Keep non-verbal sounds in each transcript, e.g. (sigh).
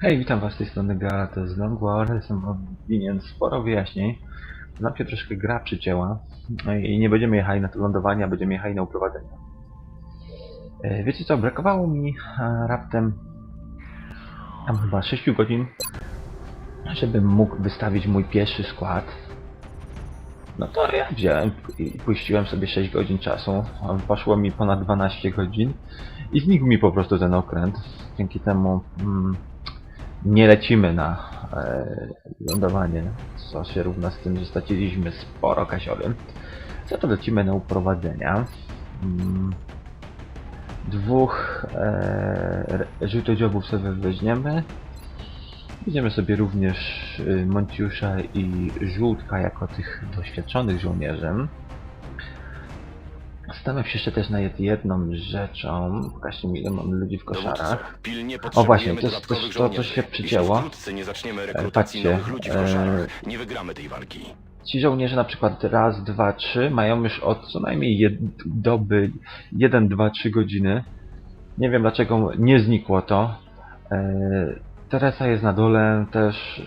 Hej, witam was z tej strony Gala, to jest Longwar, jestem winien sporo wyjaśnień. Nam się troszkę gra przycięła no i nie będziemy jechali na to lądowanie, a będziemy jechali na uprowadzenie. E, Wiecie co, brakowało mi e, raptem tam chyba 6 godzin, żebym mógł wystawić mój pierwszy skład. No to ja wziąłem i puściłem sobie 6 godzin czasu, poszło mi ponad 12 godzin i znikł mi po prostu ten okręt. Dzięki temu mm, nie lecimy na e, lądowanie, co się równa z tym, że straciliśmy sporo kasiory. Za to lecimy na uprowadzenia. Mm, dwóch e, żółtodziobów sobie weźmiemy. Weźmiemy sobie również y, Monciusza i Żółtka jako tych doświadczonych żołnierzy. Zastanawiam się jeszcze też nad jedną rzeczą. Pokażcie mi ile mam ludzi w koszarach. O właśnie, to to, co żołnierzy. się przycięło. Rekrutacji patrzcie, e, koszarach, nie wygramy tej walki. Ci żołnierze na przykład raz, dwa, trzy mają już od co najmniej jed doby 1, 2, 3 godziny. Nie wiem dlaczego nie znikło to. Eee, Teresa jest na dole też.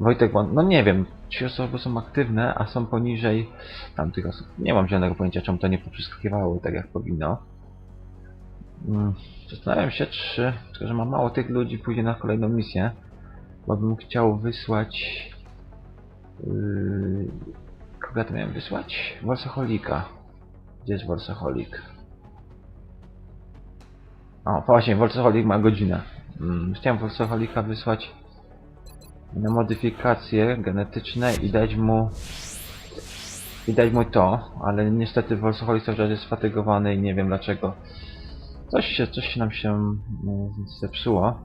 Wojtek, Won- no nie wiem, ci osoby są aktywne, a są poniżej tamtych osób. Nie mam żadnego pojęcia, czemu to nie poprzeskakiwało tak jak powinno. Mm, Zastanawiam się, czy, tylko że mam mało tych ludzi, pójdzie na kolejną misję, bo bym chciał wysłać Yy, kogo to miałem wysłać? Wolsoholika. Gdzie jest Wolsoholik? O, właśnie, Wolsoholik ma godzinę. Mm, chciałem Wolsoholika wysłać na modyfikacje genetyczne i dać mu i dać mu to, ale niestety Wolsoholik cały czas jest sfatygowany i nie wiem dlaczego. Coś się, coś się nam się mm, zepsuło.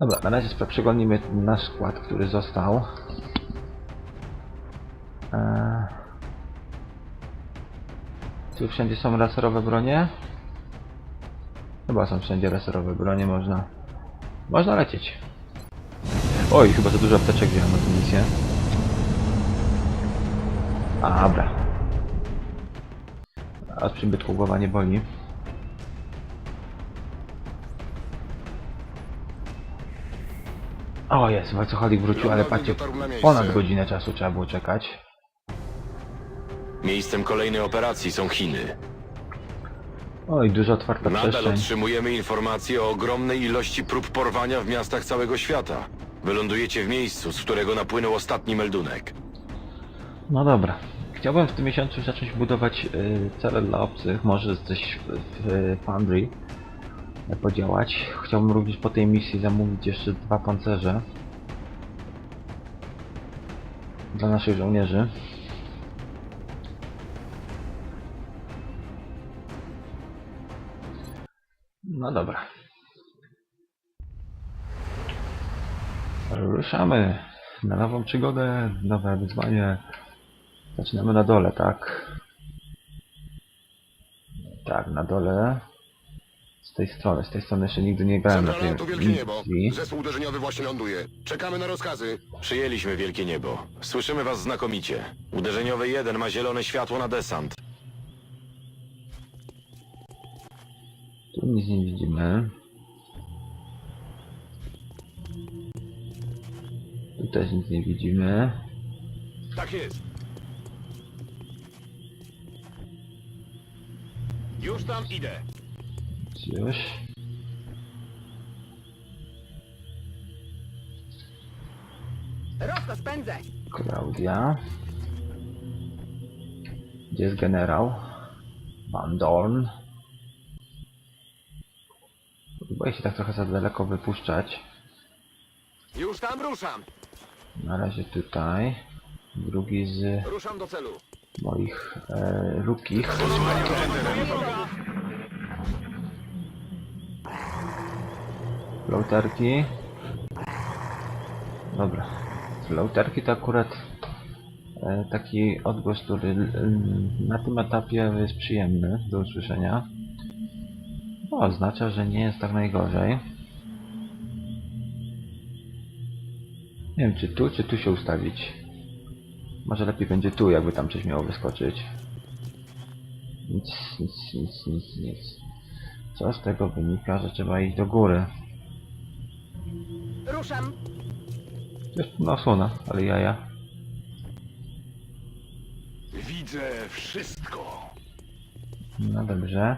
Dobra, na razie przeglądnijmy nasz skład, który został. Eee... Tu wszędzie są laserowe bronie? Chyba są wszędzie laserowe bronie, można... Można lecieć. Oj, chyba za dużo apteczek wziąłem na tę misję. A, dobra. A od przybytku głowa nie boli. O jest, walcoholik wrócił, ale patrzcie, ponad godzinę czasu trzeba było czekać. Miejscem kolejnej operacji są Chiny. Oj, dużo otwarta Nadal przestrzeń. otrzymujemy informacje o ogromnej ilości prób porwania w miastach całego świata. Wylądujecie w miejscu, z którego napłynął ostatni meldunek. No dobra. Chciałbym w tym miesiącu zacząć budować y, cele dla obcych, może coś w, w Foundry podziałać. Chciałbym również po tej misji zamówić jeszcze dwa pancerze dla naszych żołnierzy. No dobra. Ruszamy na nową przygodę, nowe wyzwanie. Zaczynamy na dole, tak? Tak, na dole. Z tej strony, z tej strony jeszcze nigdy nie grałem na tej Centrala to wielkie niebo. misji. Zespół uderzeniowy właśnie ląduje. Czekamy na rozkazy. Przyjęliśmy Wielkie Niebo. Słyszymy was znakomicie. Uderzeniowy 1 ma zielone światło na desant. Tu nic nie widzimy. Tu też nic nie widzimy. Tak jest. Już tam idę. Już. Rozkaz pędzę! Klaudia. Gdzie jest generał? Van Dorn. Boję się tak trochę za daleko wypuszczać. Już tam ruszam. Na razie tutaj. Drugi z Ruszam do celu. moich e, rukich. Dobra. Flauterki to akurat e, taki odgłos, który na tym etapie jest przyjemny do usłyszenia. Oznacza, że nie jest tak najgorzej. Nie wiem, czy tu, czy tu się ustawić. Może lepiej będzie tu, jakby tam coś miało wyskoczyć. Nic, nic, nic, nic, nic. Co z tego wynika, że trzeba iść do góry? Ruszam. Jest no osłona, ale jaja. Widzę wszystko. No dobrze.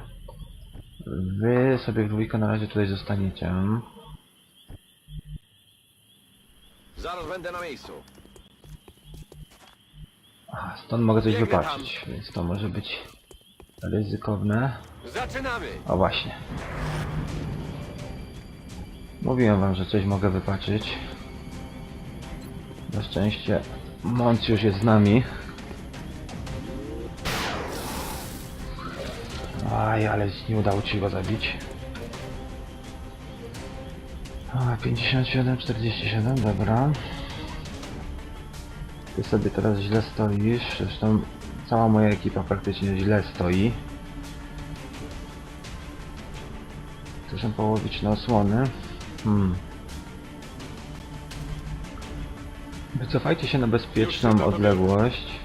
Wy sobie w dwójkę na razie tutaj zostaniecie. Zaraz będę na miejscu. A, stąd mogę coś Biegnę wypatrzeć, więc to może być ryzykowne. Zaczynamy. O właśnie. Mówiłem wam, że coś mogę wypaczyć. Na szczęście Mąc już jest z nami. Aj, ale nie udało ci go zabić. A, 57, 47, dobra. Ty sobie teraz źle stoisz, zresztą cała moja ekipa praktycznie źle stoi. To są połowiczne osłony. Hmm. Wycofajcie się na bezpieczną odległość.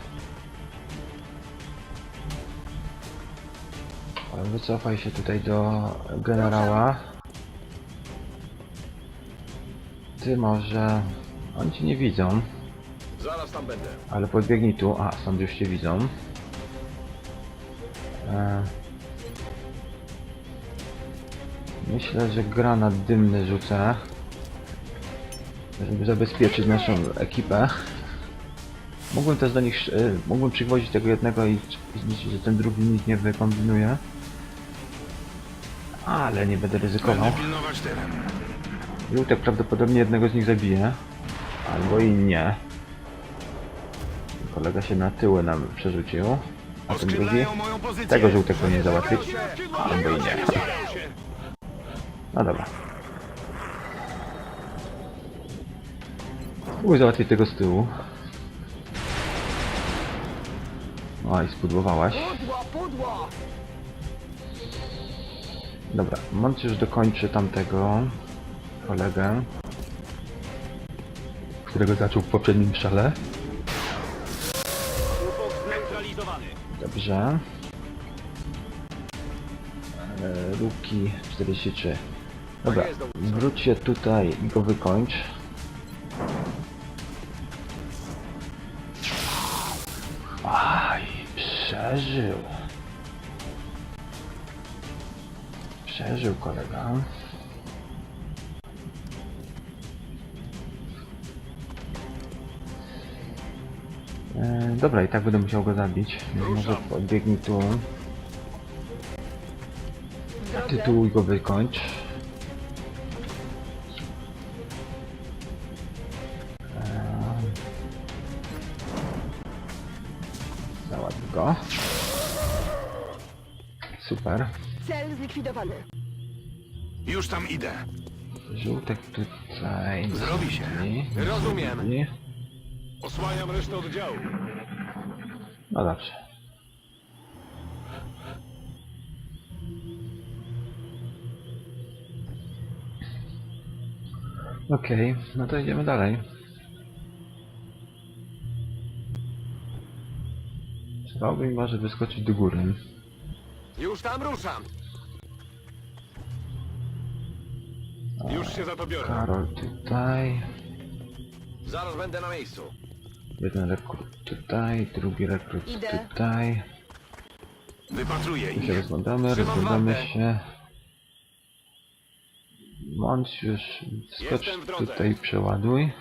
Wycofaj się tutaj do generała. Może... Oni cię nie widzą, Zaraz tam będę. ale podbiegnij tu. A, stąd już cię widzą. E... Myślę, że granat dymny rzucę. Żeby zabezpieczyć naszą ekipę. Mógłbym też do nich... e, Mógłbym przywozić tego jednego i zniszczyć, że ten drugi nic nie wykombinuje. Ale nie będę ryzykował. pilnować teren. Żółtek prawdopodobnie jednego z nich zabije. Albo i nie. Kolega się na tyły nam przerzucił. A ten drugi... Tego żółtek powinien załatwić. Albo i nie. No dobra. Spróbuj załatwić tego z tyłu. O, i spudłowałaś. Pudło, pudło. Dobra, Mont już dokończy tamtego kolegę, którego zaczął w poprzednim szale. Dobrze. E, Luki 43. Dobra, wróć się tutaj i go wykończ. Aj, przeżył. Przeżył kolega. E, dobra, i tak będę musiał go zabić. Więc Może podbiegnij tu. W A ty tu go wykończ. Eee. Załatw go. Super. Cel zlikwidowany. Już tam idę. Żółtek tutaj. Zrobi się. Rozumiem. I- Osłaniam resztę oddziału. No dobrze. Okej, no to idziemy dalej. Trzeba mi może wyskoczyć do góry. Już tam ruszam. Już się za to biorę. Karol tutaj. Zaraz będę na miejscu. Jeden rekrut tutaj, drugi rekrut Idę. tutaj. Wypatruję Tu się rozglądamy, Trzymam rozglądamy się. Mądź już skocz Jestem w drodze. tutaj przeładuj.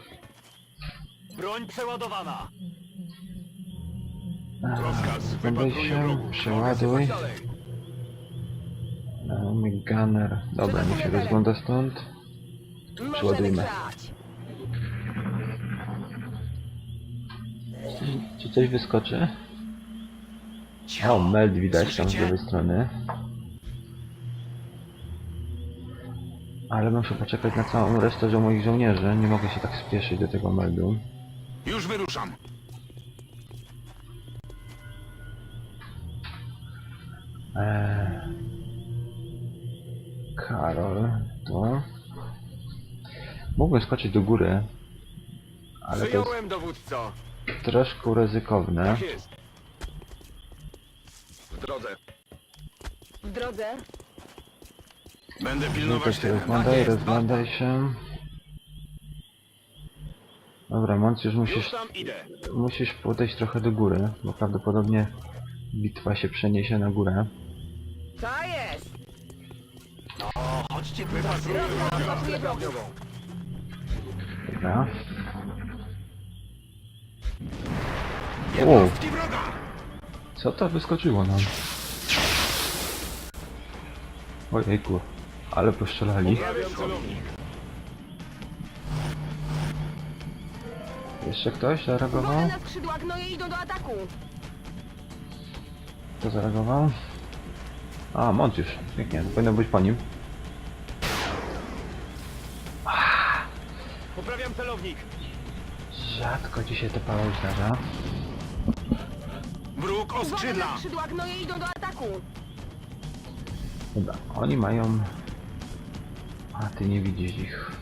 Broń przeładowana. Rozkaz. Rozglądaj Wypatruję się, wrogów. przeładuj. Mogę dalej. Gunner. Dobra, niech się rozgląda stąd. Możemy Przeładujmy. grać. Czy coś wyskoczy? O, meld widać tam z lewej strony. Ale muszę poczekać na całą resztę żo moich żołnierzy. Nie mogę się tak spieszyć do tego meldu. Już wyruszam. Eee... Karol, to... Mógłbym skoczyć do góry, ale to jest dowódco. Troszkę ryzykowne. Tak jest. W drodze. W drodze. Będę pilnować się teren. rozglądaj, rozglądaj się. Dobra, Mąc, już musisz, Już tam idę. musisz podejść trochę do góry, bo prawdopodobnie bitwa się przeniesie na górę. Ta jest! Chodźcie, wypatruję Rozlatuje wrogów. Dobra. O, Jednostki wroga! co to wyskoczyło nam? Ojejku, ale poszczelali. Jeszcze ktoś zareagował? na skrzydła, gnoje idą do ataku! Kto zareagował? A, Mont już. Pięknie, to powinno być po nim. Poprawiam celownik. Rzadko ci się to pało zdarza. Wróg Uwaga na skrzydła, gnoje idą do ataku! Dobra, oni mają... A, ty nie widzisz ich.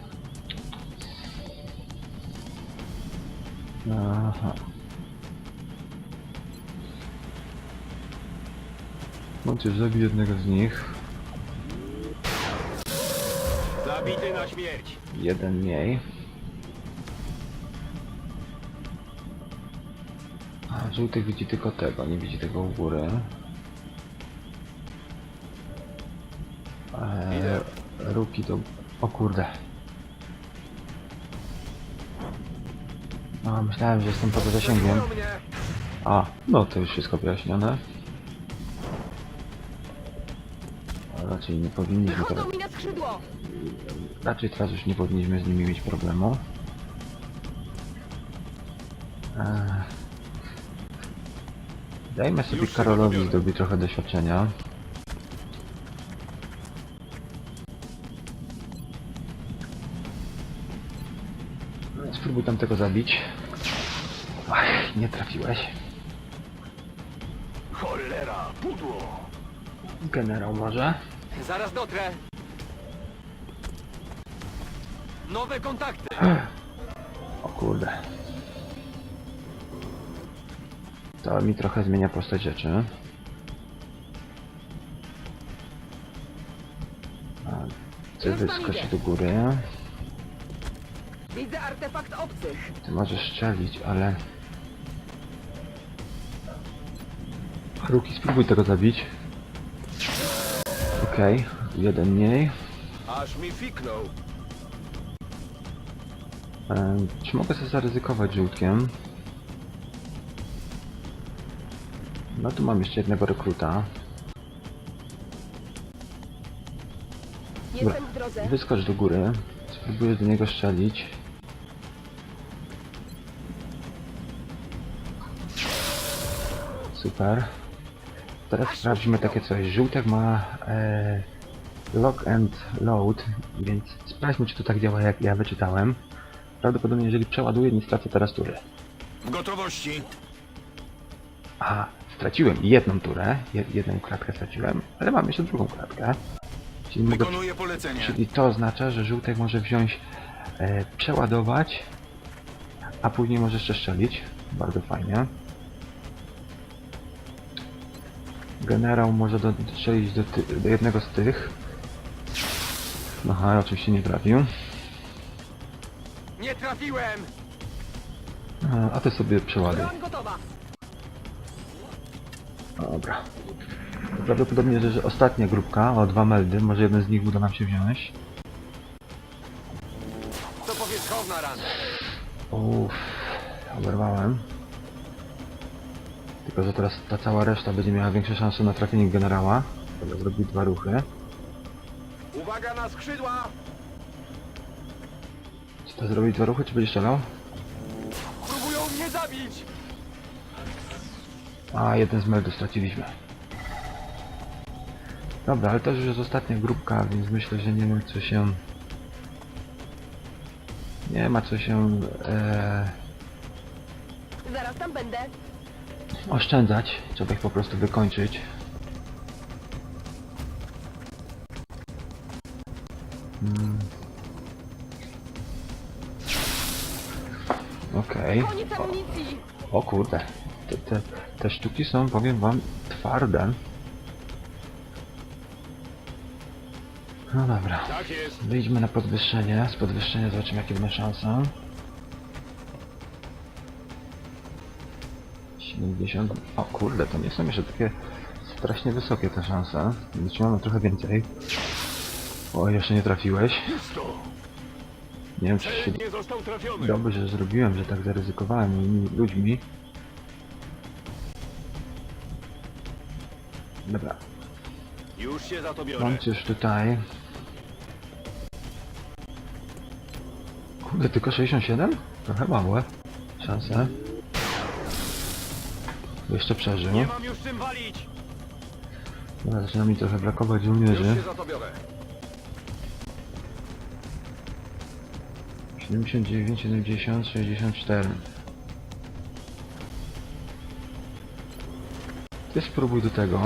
Aha. Już zabił jednego z nich. Zabity na śmierć. Jeden mniej. A żółty widzi tylko tego, nie widzi tego u góry. Eee, ruki to... O kurde. No, myślałem, że jestem poza zasięgiem. A, no to już wszystko wyjaśnione. A raczej nie powinniśmy teraz... Raczej teraz już nie powinniśmy z nimi mieć problemu. Eee. Dajmy sobie Karolowi zdobyć trochę doświadczenia. Spróbuj tam tego zabić. Ach, nie trafiłeś. Cholera, pudło. Generał może? Zaraz dotrę. Nowe kontakty. O kurde. To mi trochę zmienia postać rzeczy. Ty wyskoczy do góry. Widzę artefakt obcych! Ty możesz strzelić, ale... Ruki, spróbuj tego zabić. Okej, jeden mniej. Aż mi fiknął. Em, czy mogę sobie zaryzykować żółtkiem? No tu mam jeszcze jednego rekruta. Jestem w drodze! Wyskocz do góry. Spróbuję do niego strzelić. Super. Teraz sprawdźmy takie coś. Żółtek ma e, lock and load, więc sprawdźmy czy to tak działa jak ja wyczytałem. Prawdopodobnie jeżeli przeładuję, nie stracę teraz tury. W gotowości. A, straciłem jedną turę, jed, jedną klatkę straciłem, ale mam jeszcze drugą klatkę. Czyli mogę. Czyli to oznacza, że żółtek może wziąć, e, przeładować, a później może jeszcze strzelić. Bardzo fajnie. Generał może do, strzelić do, ty, do jednego z tych. Aha, oczywiście nie trafił. Nie trafiłem. A, a ty sobie przeładuj. Gotowa! Dobra. Prawdopodobnie, że, że ostatnia grupka o dwa meldy, może jeden z nich uda nam się wziąć. To powierzchowna rana. Uff, oberwałem. Tylko, że teraz ta cała reszta będzie miała większe szanse na trafienie generała. Dobra, zrobił dwa ruchy. Uwaga na skrzydła. Czy to zrobić dwa ruchy, czy będzie strzelał? Próbują mnie zabić. A, jeden z meldu straciliśmy. Dobra, ale to już jest ostatnia grupka, więc myślę, że nie ma co się... Nie ma co się e, Zaraz tam będę! oszczędzać. Trzeba ich po prostu wykończyć. Mm. Okej. Koniec amunicji! O kurde. Te, te, te sztuki są, powiem wam, twarde. No dobra. Wyjdźmy na podwyższenie. Z podwyższenia zobaczymy jakie mamy szanse. 70. O kurde, to nie są jeszcze takie strasznie wysokie te szanse. Znaczy mamy trochę więcej. O, jeszcze nie trafiłeś. Nie wiem czy się dobrze zrobiłem, że tak zaryzykowałem innymi ludźmi. Dobra, Już się za to biorę. bądź już tutaj. Kurde, tylko 67? Trochę małe. Szanse. Jeszcze przeżył. Nie mam już czym walić. Dobra, zaczyna mi trochę brakować Już żołnierzy. się za to biorę. 79, 70, 64. Ty spróbuj do tego.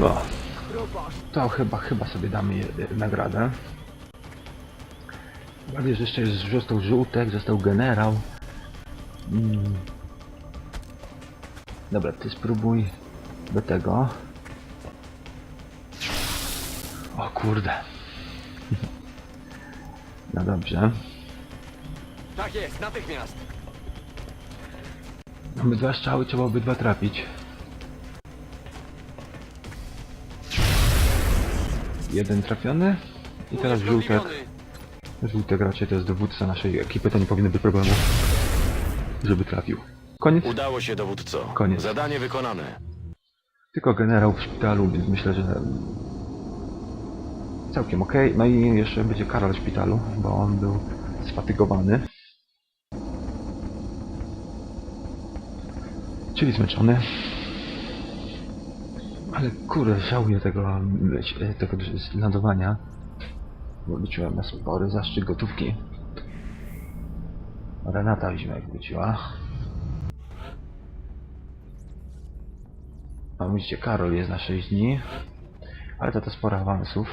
O, Proboszcz. to chyba, chyba sobie damy je, nagradę. Bardziej, że jeszcze jest, został żółtek, został generał. Mm. Dobra, ty spróbuj do tego. O kurde. (laughs) No dobrze. Tak jest, natychmiast. Mamy dwa strzały, trzeba obydwa trafić. Jeden trafiony. I teraz żółtek. Żółtek raczej to jest dowódca naszej ekipy, to nie powinno być problemu, żeby trafił. Koniec. Udało się, dowódco. Koniec. Zadanie wykonane. Tylko generał w szpitalu, więc myślę, że całkiem okej. No i jeszcze będzie Karol w szpitalu, bo on był sfatygowany. Czyli zmęczony. Ale kurde, żałuję tego, tego lądowania. Bo liczyłem na spory zaszczyt gotówki. Renata Zimę wróciła. A widzicie, Karol jest na 6 dni. Ale to to sporo awansów.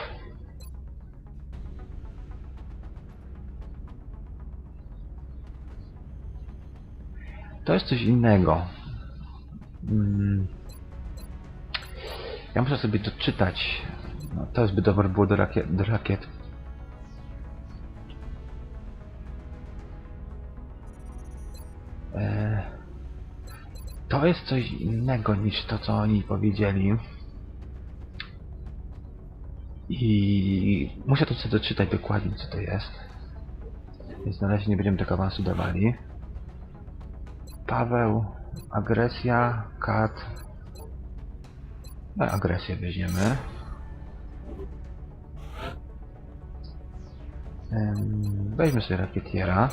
To jest coś innego. Mm. Ja muszę sobie to czytać. No, to zbyt dobre było do rakiet. Do rakiet. Eee, to jest coś innego niż to, co oni powiedzieli. I muszę to sobie doczytać dokładnie, co to jest. Więc na razie nie będziemy tego awansu dawali. Paweł, agresja, kat. No, agresję weźmiemy. Em, Weźmy sobie rakietiera.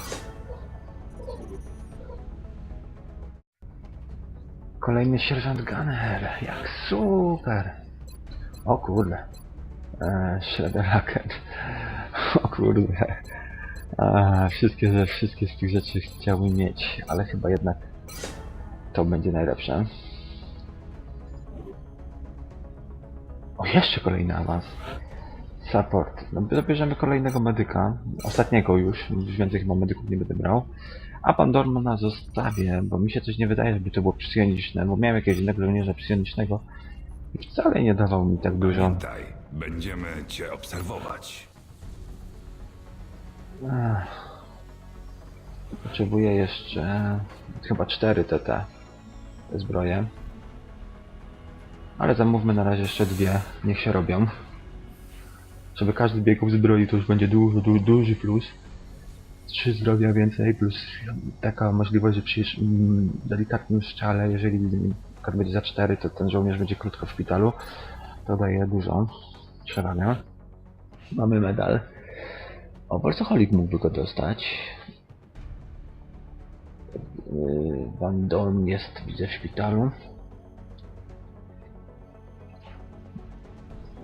Kolejny sierżant Gunner, jak super! O kurde. Eee, Shredder Racket. (laughs) O kurde. Wszystkie, wszystkie z tych rzeczy chciałbym mieć, ale chyba jednak to będzie najlepsze. O, jeszcze kolejny awans. Support. No, zabierzemy kolejnego medyka. Ostatniego już. Już więcej chyba medyków nie będę brał. A pan Dormana zostawię, bo mi się coś nie wydaje, żeby to było psychioniczne, bo miałem jakiegoś innego żołnierza psychionicznego i wcale nie dawał mi tak dużo. Pamiętaj, będziemy cię obserwować. Potrzebuję jeszcze chyba 4 TT zbroje. Ale zamówmy na razie jeszcze dwie, niech się robią. Żeby każdy biegł zbroi to już będzie dużo, du, duży plus. 3 zdrowia więcej, plus taka możliwość, że przy mm, delikatnym strzale, jeżeli przykład będzie za 4, to ten żołnierz będzie krótko w szpitalu. To daje dużo przewagę. Mamy medal. O, Wolcoholik mógłby go dostać. Van Dorn jest, widzę, w szpitalu.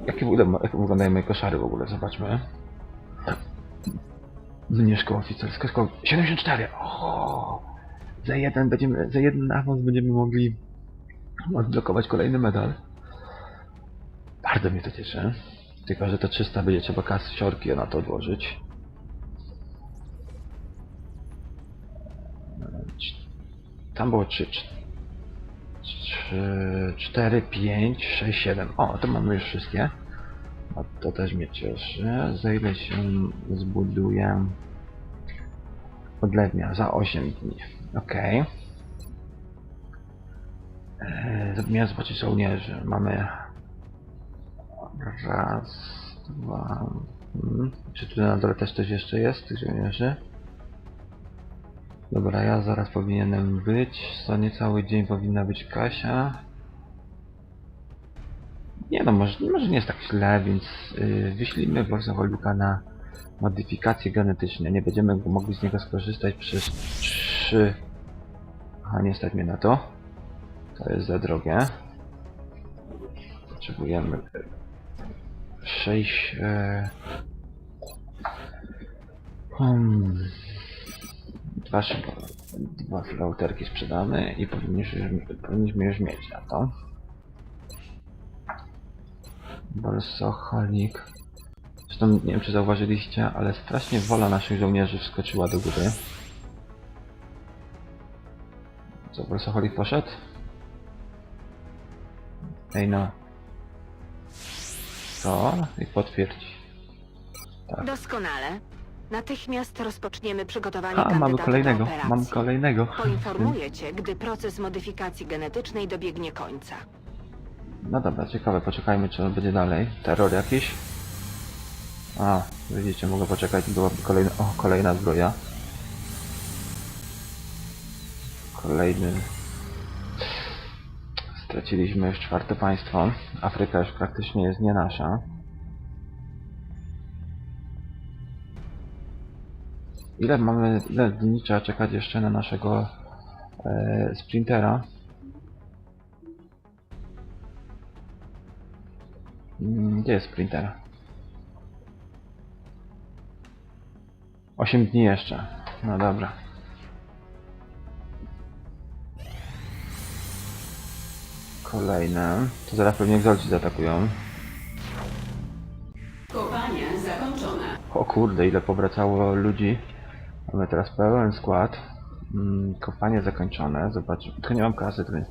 Jakie, jak wyglądają moje koszary w ogóle? Zobaczmy. Nie szkoła oficerska, szkoła... 74! O! Za jeden będziemy, za jeden awans będziemy mogli odblokować kolejny medal. Bardzo mnie to cieszy. Tylko, że to 300 będzie trzeba kasiorki na to odłożyć. Tam było 3, 3, 4, 5, 6, 7. O, to mamy już wszystkie. To też mnie cieszy. Za ile się zbuduje odlewnia? Za 8 dni. Okej. Okay. Miałem zobaczyć żołnierzy. Mamy raz, dwa. Hmm. Czy tu na dole też coś jeszcze jest tych żołnierzy? Dobra, ja zaraz powinienem być. Co niecały dzień powinna być Kasia. Nie no, może, może nie jest tak źle, więc yy, wyślijmy Wolsoholika na modyfikacje genetyczne. Nie będziemy mogli z niego skorzystać przez 3... Aha, nie stać mnie na to. To jest za drogie. Potrzebujemy 6... Yy... Hmm. Dwa szybo, dwa flauterki sprzedamy i powinniśmy, już mieć na to. Bolsocholik. Zresztą nie wiem czy zauważyliście, ale strasznie wola naszych żołnierzy wskoczyła do góry. Co, Bolsocholik poszedł? Ej no. Co? I potwierdzi. Tak. Doskonale. Natychmiast rozpoczniemy przygotowanie A, mamy kolejnego. do operacji. Mam kolejnego. Poinformuję cię, gdy proces modyfikacji genetycznej dobiegnie końca. No dobra, ciekawe, poczekajmy czy on będzie dalej. Terror jakiś? A, widzicie, mogę poczekać, byłaby kolejna, o, kolejna zbroja. Kolejny. Straciliśmy już czwarte państwo. Afryka już praktycznie jest nie nasza. Ile mamy, ile dni trzeba czekać jeszcze na naszego e, sprintera? Mm, Gdzie jest sprinter? 8 dni jeszcze. No dobra. Kolejne. To zaraz pewnie egzolci zaatakują. Kopanie zakończone. O kurde, ile powracało ludzi. Mamy teraz pełen skład. Mm, kopanie zakończone. Zobacz, tylko nie mam kasy, więc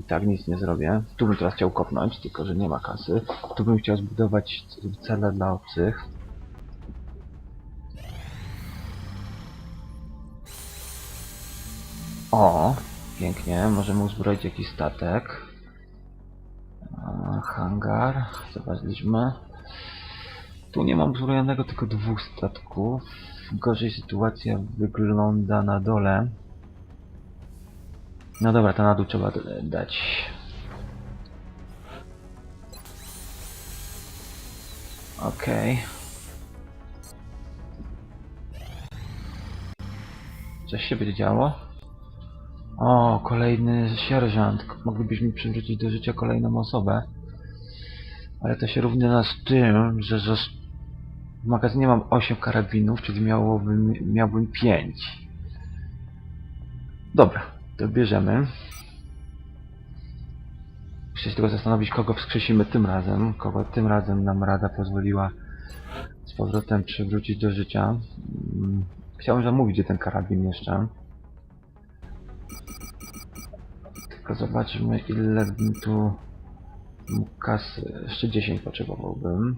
i tak nic nie zrobię. Tu bym teraz chciał kopnąć, tylko że nie ma kasy. Tu bym chciał zbudować cele dla obcych. O, pięknie. Możemy uzbroić jakiś statek. Hangar. Zobaczyliśmy. Tu nie mam uzbrojonego tylko dwóch statków. Gorzej sytuacja wygląda na dole. No dobra, to na dół trzeba dać. Okej. Coś się będzie działo? O, kolejny sierżant. Moglibyśmy przywrócić do życia kolejną osobę. Ale to się równa z tym, że zos- w magazynie mam 8 karabinów, czyli miałbym, miałbym 5. Dobra, to bierzemy. Muszę się tylko zastanowić, kogo wskrzesimy tym razem. Kogo tym razem nam Rada pozwoliła z powrotem przywrócić do życia. Mm, Chciałem zamówić ten karabin jeszcze. Tylko zobaczmy, ile bym tu kasy. Jeszcze 10 potrzebowałbym.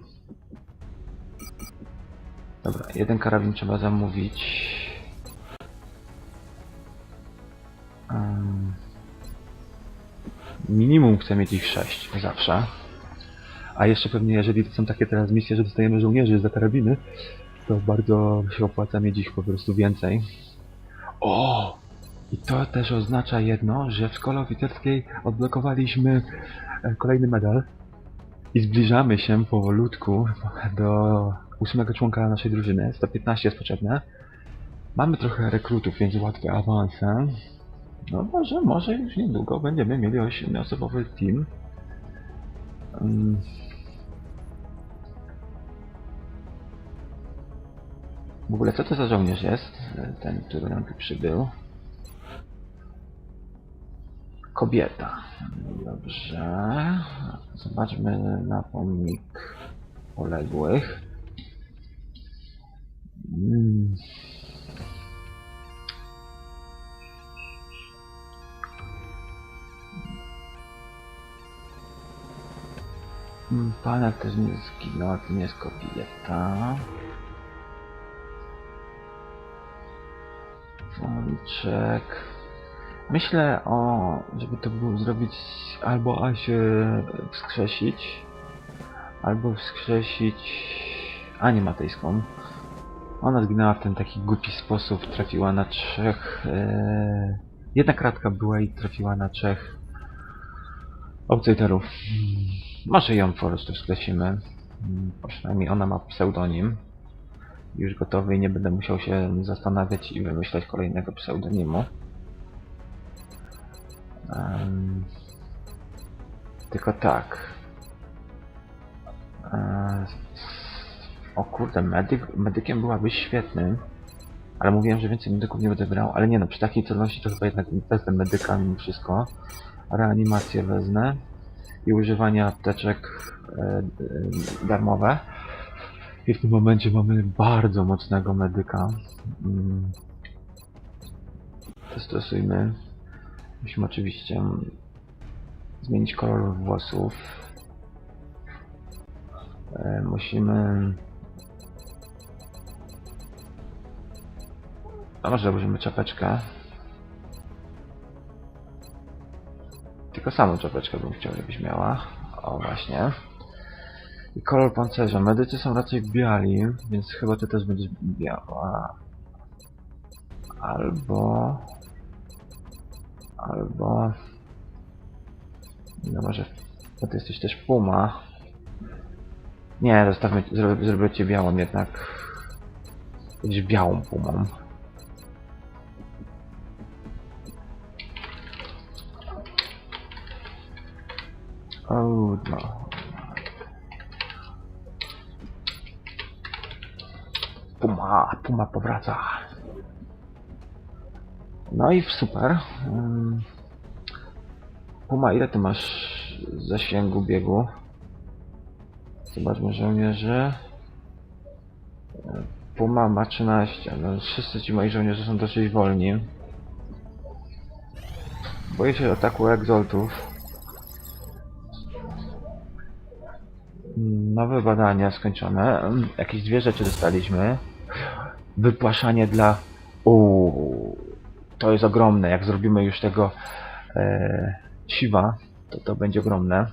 Dobra, jeden karabin trzeba zamówić. Em, minimum chcę mieć ich 6, zawsze. A jeszcze pewnie, jeżeli to są takie teraz misje, że dostajemy żołnierzy za karabiny, to bardzo się opłaca mieć ich po prostu więcej. O! I to też oznacza jedno, że w szkole oficerskiej odblokowaliśmy e, kolejny medal i zbliżamy się powolutku do ósmego członka naszej drużyny. 115 jest potrzebne. Mamy trochę rekrutów, więc łatwe awanse. No może, może już niedługo będziemy mieli 8-osobowy team. Mm. W ogóle co to za żołnierz jest? Ten, który nam tu przybył. Kobieta. Dobrze. Zobaczmy na pomnik poległych. Mm. Mm. Panel też nie zginął, to nie jest kobieta. Wączek. Myślę o, żeby to było zrobić albo Asię wskrzesić, albo wskrzesić Anię Matejską. Ona zginęła w ten taki głupi sposób, trafiła na trzech... E, jedna kratka była i trafiła na trzech outsiderów. Może ją po prostu wskrzesimy. Hmm, Przynajmniej ona ma pseudonim. Już gotowy i nie będę musiał się zastanawiać i wymyślać kolejnego pseudonimu. Em, tylko tak. E, o kurde, medyk, medykiem byłabyś świetny. Ale mówiłem, że więcej medyków nie będę brał. Ale nie no, przy takiej celności to chyba jednak wezmę medyka mimo wszystko. Reanimację wezmę. I używanie apteczek e, e, darmowe. I w tym momencie mamy bardzo mocnego medyka. Mm. To stosujmy. Musimy oczywiście zmienić kolor włosów. E, musimy... Może założymy czapeczkę. Tylko samą czapeczkę bym chciał, żebyś miała. O, właśnie. I kolor pancerza. Medycy są raczej biali, więc chyba ty też będziesz biała. Albo... Albo... No może... Bo ty jesteś też puma. Nie, zostawmy, zrobię, zrobię cię białą jednak. Będziesz białą pumą. O, no. Puma, Puma powraca. No i super. Puma, ile ty masz zasięgu biegu? Zobaczmy żołnierzy. E, Puma ma 13. No, wszyscy ci moi żołnierze są dosyć wolni. Boję się ataku egzoltów. Nowe badania skończone. Mm, Jakieś dwie rzeczy dostaliśmy. Wypłaszanie dla... Uuu, to jest ogromne. Jak zrobimy już tego e, siwa, to to będzie ogromne.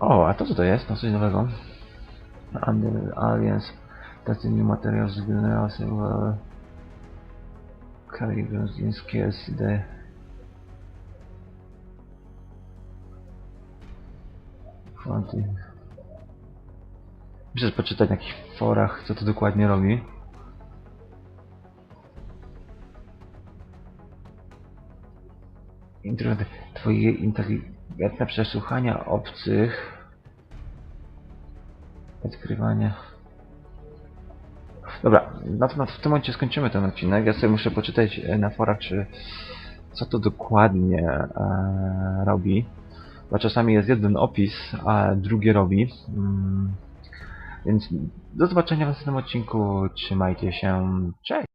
O, a to co to jest? No coś nowego. Aliens. Tacy new materials z Generals Kaligrozjińskie SD. Fonty. Muszę poczytać na jakichś forach, co to dokładnie robi. Twoje inteligentne przesłuchania obcych. Odkrywanie. Dobra, na w tym momencie skończymy ten odcinek. Ja sobie muszę poczytać e, na forach, czy co to dokładnie e, robi. Bo czasami jest jeden opis, a drugie robi. Mm, więc do zobaczenia w następnym odcinku. Trzymajcie się. Cześć!